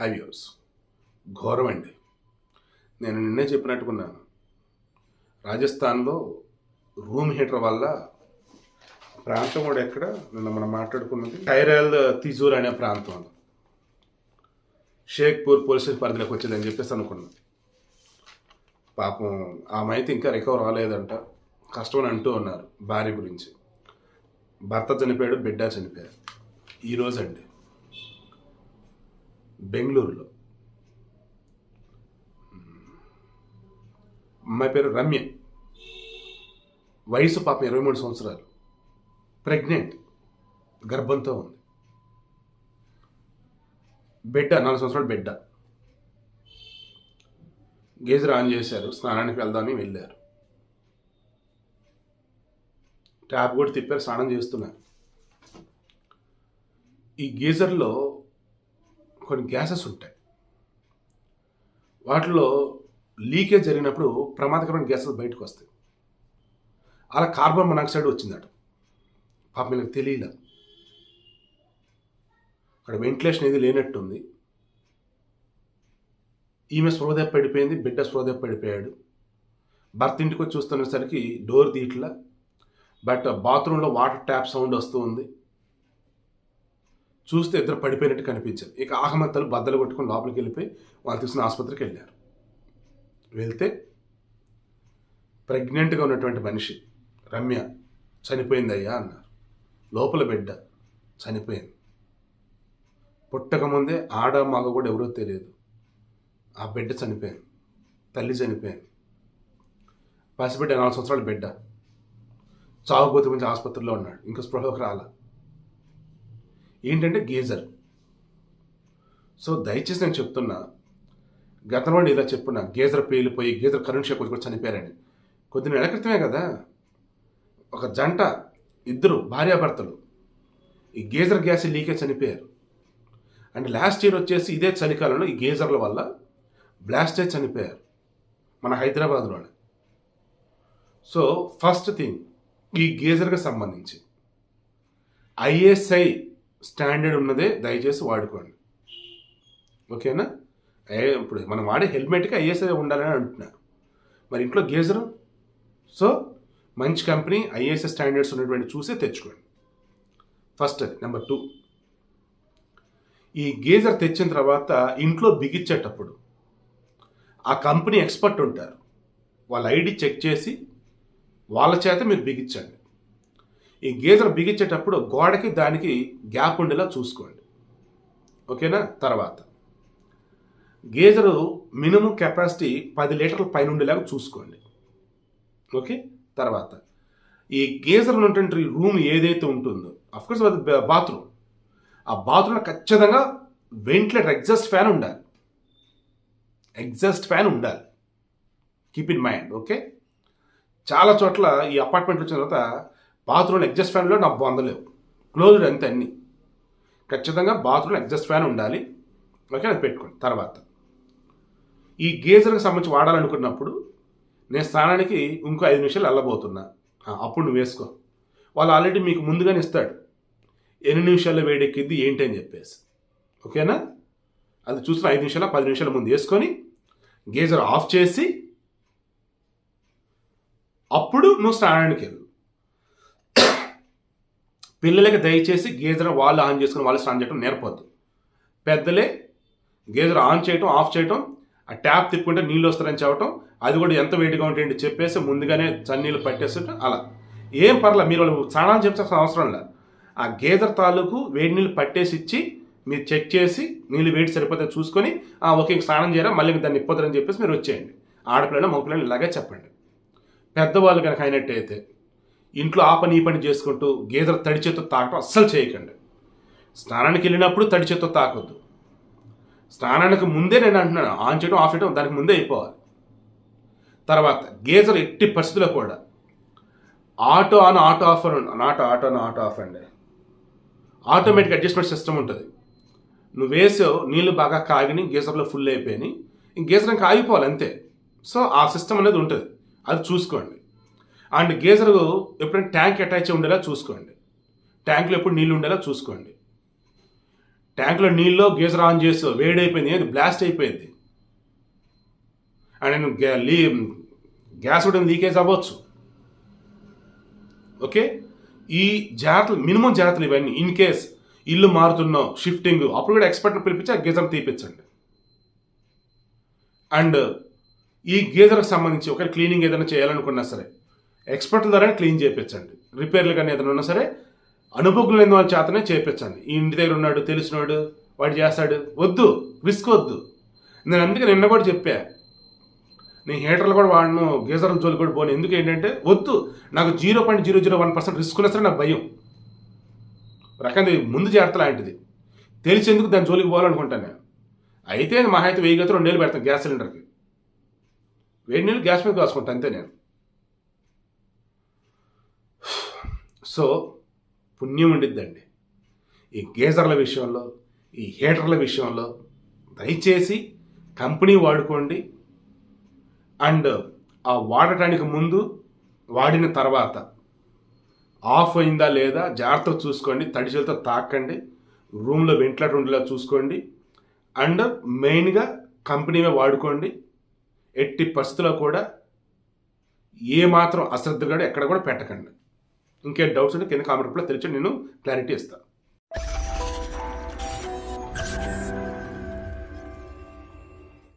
High views ఘోరం అండి నేను నిన్నే చెప్పినట్టుకున్నాను. రాజస్థాన్లో రూమ్ హీటర్ వల్ల ప్రాంతం కూడా ఎక్కడ? నిన్న మనం మాట్లాడుకున్నది టైరల్ తిజూర్ అనే ప్రాంతంలో షేక్పూర్ పోలీసు పరిధిలోకి వచ్చిందని చెప్పేసి అనుకున్నాం పాపం ఆమె అయితే ఇంకా రికవర్ అవ్వలేదంట. కష్టం అని అంటూ ఉన్నారు భార్య గురించి. భర్త చనిపోయాడు బిడ్డ చనిపోయాడు ఈరోజు అండి బెంగళూరులో. అమ్మాయి పేరు రమ్య. వయసు పాప ఇరవై మూడు సంవత్సరాలు. ప్రెగ్నెంట్. గర్భంతో ఉంది. బిడ్డ నాలుగు సంవత్సరాలు బిడ్డ. గేజర్ ఆన్ చేశారు. స్నానానికి వెళ్దామని వెళ్ళారు. ట్యాప్ కూడా తిప్పారు స్నానం చేస్తున్నారు. ఈ గీజర్లో కొన్ని గ్యాసెస్ ఉంటాయి. వాటిలో లీకేజ్ జరిగినప్పుడు ప్రమాదకరమైన గ్యాసెస్ బయటకు వస్తాయి. అలా కార్బన్ మొనాక్సైడ్ వచ్చిందట. పాప మీకు తెలియలే. అక్కడ వెంటిలేషన్ ఏది లేనట్టుంది ఈమె స్పృహదెప్ప పడిపోయింది బిడ్డ స్పృహదెప్ప పడిపోయాడు. భర్త ఇంటికి వచ్చి చూస్తున్నసరికి డోర్ తీట్ల బట్ బాత్రూంలో వాటర్ ట్యాప్ సౌండ్ వస్తూ ఉంది. చూస్తే ఇద్దరు పడిపోయినట్టు కనిపించారు. ఇక ఆహమత్తలు బద్దలు కొట్టుకుని లోపలికి వెళ్ళిపోయి వాళ్ళు తీసుకున్న ఆసుపత్రికి వెళ్ళారు. వెళ్తే ప్రెగ్నెంట్గా ఉన్నటువంటి మనిషి రమ్య చనిపోయిందయ్యా అన్నారు. లోపల బిడ్డ చనిపోయింది. పుట్టకముందే ఆడ మగ కూడా ఎవరో తెలియదు. ఆ బిడ్డ చనిపోయింది. తల్లి చనిపోయింది. పసిబిడ్డ నాలుగు సంవత్సరాల బిడ్డ. చావుపోతే గురించి ఆసుపత్రిలో ఉన్నాడు. ఇంకా స్పృహలోకి రాలా. ఏంటంటే గీజర్ సో దయచేసి నేను చెప్తున్నా గతంలో ఇలా చెప్పున్నా గీజర్ పేలిపోయి గీజర్ కరెంట్ షాక్ వచ్చి కూడా చనిపోయారని. కొద్ది నెలల క్రితమే కదా ఒక జంట ఇద్దరు భార్యాభర్తలు ఈ గేజర్ గ్యాస్ లీకేజ్ చనిపోయారు. అండ్ లాస్ట్ ఇయర్ వచ్చేసి ఇదే చలికాలంలో ఈ గీజర్ల వల్ల బ్లాస్టే చనిపోయారు మన హైదరాబాద్లోనే. సో ఫస్ట్ థింగ్ ఈ గేజర్కి సంబంధించి ఐఎస్ఐ స్టాండర్డ్ ఉన్నదే దయచేసి వాడుకోండి. ఓకేనా? ఇప్పుడు మనం వాడే హెల్మెట్కి ఐఎస్ఐ ఉండాలని అంటున్నారు. మరి ఇంట్లో గేజరు? సో మంచి కంపెనీ ఐఎస్ఐ స్టాండర్డ్స్ ఉన్నటువంటి చూసే తెచ్చుకోండి. ఫస్ట్ అది. Number two. ఈ గేజర్ తెచ్చిన తర్వాత ఇంట్లో బిగించేటప్పుడు ఆ కంపెనీ ఎక్స్పర్ట్ ఉంటారు. వాళ్ళ ఐడి చెక్ చేసి వాళ్ళ చేత మీరు బిగించండి. ఈ గేజర్ బిగించేటప్పుడు గోడకి దానికి గ్యాప్ ఉండేలా చూసుకోండి. ఓకేనా? తర్వాత. గేజరు మినిమం కెపాసిటీ పది లీటర్ల పైన ఉండేలాగా చూసుకోండి. ఓకే? తర్వాత. ఈ గీజర్ ఉన్నటువంటి రూమ్ ఏదైతే ఉంటుందో అఫ్కోర్స్ అది బాత్రూమ్. ఆ బాత్రూంలో ఖచ్చితంగా వెంటిలేటర్ ఎగ్జాస్ట్ ఫ్యాన్ ఉండాలి. ఎగ్జాస్ట్ ఫ్యాన్ ఉండాలి. Keep in mind okay? చాలా చోట్ల ఈ అపార్ట్మెంట్ వచ్చిన తర్వాత బాత్రూమ్ ఎగ్జాస్ట్ ఫ్యాన్లో నా అందలేవు క్లోజ్డ్ అంతే అన్ని. ఖచ్చితంగా బాత్రూమ్లో ఎగ్జాస్ట్ ఫ్యాన్ ఉండాలి. ఓకే అది పెట్టుకోండి తర్వాత ఈ గేజర్కి సంబంధించి వాడాలనుకున్నప్పుడు నేను స్నానానికి ఇంకో ఐదు నిమిషాలు వెళ్ళబోతున్నా. అప్పుడు నువ్వు వేసుకో. వాళ్ళు ఆల్రెడీ మీకు ముందుగానే ఇస్తాడు. ఎన్ని నిమిషాల్లో వేడెక్కిద్ది ఏంటి అని చెప్పేసి. ఓకేనా? అది చూసిన ఐదు నిమిషాల పది నిమిషాల ముందు వేసుకొని గేజర్ ఆఫ్ చేసి అప్పుడు నువ్వు స్నానానికి వెళ్ళు. పిల్లలకి దయచేసి గీజర్ వాళ్ళు ఆన్ చేసుకుని వాళ్ళు స్నానం చేయడం నేర్పొద్దు. పెద్దలే గేజర్ ఆన్ చేయటం ఆఫ్ చేయటం ఆ ట్యాప్ తిప్పుకుంటే నీళ్ళు వస్తారని చెప్పటం అది కూడా ఎంత వేడిగా ఉంటాయండి చెప్పేసి ముందుగానే చన్నీళ్ళు పట్టేస్తుంటే అలా. ఏం పర్లేదు మీరు వాళ్ళు స్నానం చెప్పాల్సిన అవసరం లేదు. ఆ గేదర్ తాలూకు వేడి నీళ్ళు పట్టేసి ఇచ్చి మీరు చెక్ చేసి నీళ్ళు వేడి సరిపోతే చూసుకొని "ఆ, ఓకే స్నానం చేయరా మళ్ళీ దాన్ని ఇప్పొద్దని చెప్పేసి మీరు వచ్చేయండి. ఆడపిల్లలు మగపిల్లలు ఇలాగే చెప్పండి. పెద్దవాళ్ళు కనుక అయినట్టయితే ఇంట్లో ఆ పని ఈ పని చేసుకుంటూ గేదెలు తడి చేత్తో తాకటం అస్సలు చేయకండి. స్నానానికి వెళ్ళినప్పుడు తడి చేత్తో తాకొద్దు. స్నానానికి ముందే నేను అంటున్నాను ఆన్ చేయడం ఆఫ్ చేయడం దానికి ముందే అయిపోవాలి. తర్వాత గేజర్ ఎట్టి పరిస్థితుల్లో కూడా ఆటో ఆన్ ఆటో ఆఫ్ అని not auto on auto off అండి. ఆటోమేటిక్ అడ్జస్ట్మెంట్ సిస్టమ్ ఉంటుంది. నువ్వు వేసావు నీళ్ళు బాగా కాగిని గీజర్లో ఫుల్ అయిపోయినాయి. ఇంక గీజర్ ఇంకా ఆగిపోవాలి అంతే. సో ఆ సిస్టమ్ అనేది ఉంటుంది. అది చూసుకోండి. అండ్ గీజర్ ఎప్పుడైనా ట్యాంక్ అటాచ్ ఉండేలా చూసుకోండి. ట్యాంక్లో ఎప్పుడు నీళ్ళు ఉండేలా చూసుకోండి. ట్యాంక్లో నీళ్ళు గీజర్ ఆన్ చేస్తూ వేడైపోయింది అది బ్లాస్ట్ అయిపోయింది. అండ్ నేను లీ గ్యాస్ కూడా లీకేజ్ అవ్వచ్చు. ఓకే? ఈ జాగ్రత్తలు మినిమం జాగ్రత్తలు ఇవన్నీ. ఇన్ కేస్ ఇల్లు మారుతున్నాం షిఫ్టింగ్ అప్పుడు కూడా ఎక్స్పర్ట్ని పిలిపించి ఆ గీజర్ తీపించండి అండ్ ఈ గీజర్కి సంబంధించి ఒకవేళ క్లీనింగ్ ఏదైనా చేయాలనుకున్నా సరే ఎక్స్పర్ట్ల ద్వారా క్లీన్ చేయించండి రిపేర్లు కానీ ఏదైనా ఉన్నా సరే అనుభవం లేని వాళ్ళ చేతనే చేయించండి ఈ ఇంటి దగ్గర ఉన్నాడు తెలిసినాడు వాడు చేస్తాడు. వద్దు రిస్క్ వద్దు. నేను అందుకే నిన్న కూడా చెప్పా. నేను హీటర్లు కూడా వాడను గీజర్ల జోలు కూడా పోను. ఎందుకు ఏంటంటే వద్దు. నాకు zero point zero zero one percent risk ఉన్నా సరే నాకు భయం. రకంగా ముందు జాగ్రత్త లాంటిది. తెలిసేందుకు దాని జోలికి పోవాలనుకుంటాను నేను. అయితే మహా అయితే వెయ్యి గత రెండు వేలు పెడతాను గ్యాస్ సిలిండర్కి. వేడి నీళ్ళు గ్యాస్ మీద కాసుకుంటాను అంతే నేను. సో పుణ్యం ఉండిద్దండి. ఈ గేజర్ల విషయంలో ఈ హీటర్ల విషయంలో దయచేసి కంపెనీ వాడుకోండి. అండ్ ఆ వాడటానికి ముందు వాడిన తర్వాత ఆఫ్ అయిందా లేదా జాగ్రత్తగా చూసుకోండి తడి చేతితో తాకండి రూమ్లో వెంటిలేటర్ ఉండేలా చూసుకోండి. అండ్ మెయిన్గా కంపెనీవే వాడుకోండి. ఎట్టి పరిస్థితుల్లో కూడా ఏ మాత్రం అశ్రద్ధ కూడా ఎక్కడ కూడా పెట్టకండి. ఇంకే డౌట్స్ ఉంటే కింద కామెంట్ రూపంలో తెలిసి నేను క్లారిటీ ఇస్తాను